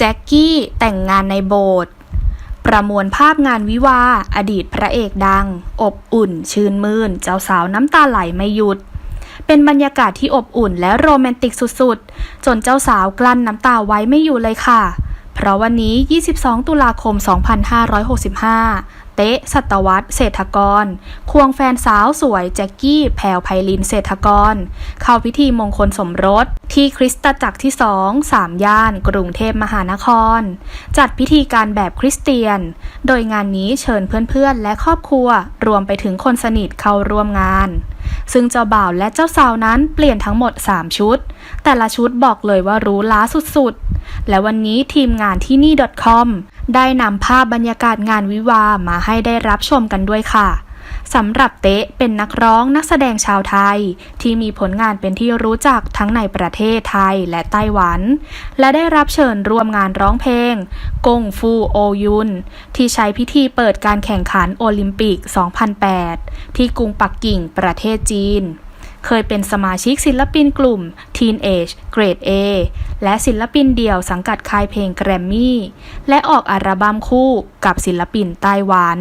แจ็คกี้แต่งงานในโบสถ์ประมวลภาพงานวิวาอดีตพระเอกดัง อบอุ่น ชื่นมื่น เจ้าสาวน้ำตาไหลไม่หยุด เป็นบรรยากาศที่อบอุ่นและโรแมนติกสุดๆ จนเจ้าสาวกลั้นน้ำตาไว้ไม่อยู่เลยค่ะ เพราะวันนี้ 22 ตุลาคม 2565 เต๊ะ สัตวัตเศรษฐกร ควงแฟนสาวสวยแจ็คกี้ แพรวไพลินเศรษฐกร เข้าพิธีมงคลสมรส ที่คริสตจักรที่สองสามย่าน กรุงเทพมหานคร จัดพิธีการแบบคริสเตียน โดยงานนี้เชิญเพื่อนๆ และครอบครัว รวมไปถึงคนสนิทเข้าร่วมงาน ซึ่งเจ้าบ่าวและเจ้าสาวนั้นเปลี่ยนทั้งหมด 3 ชุด แต่ละชุดบอกเลยว่ารู้ล้าสุดๆ และวันนี้ทีมงานที่นี่ .com ได้นำภาพบรรยากาศงานวิวามาให้ได้รับชมกันด้วยค่ะ สำหรับเต๊ะเป็นนักร้องนักแสดงชาวไทย ที่มีผลงานเป็นที่รู้จักทั้งในประเทศไทยและไต้หวัน และได้รับเชิญร่วมงานร้องเพลง กงฟูโอยุน ที่ใช้พิธีเปิดการแข่งขันโอลิมปิก 2008 ที่กรุงปักกิ่งประเทศจีนเคยเป็นสมาชิกศิลปินกลุ่ม Teenage Grade A และศิลปินเดี่ยวสังกัดค่ายเพลงแกรมมี่ และออกอัลบั้มคู่กับศิลปินไต้หวัน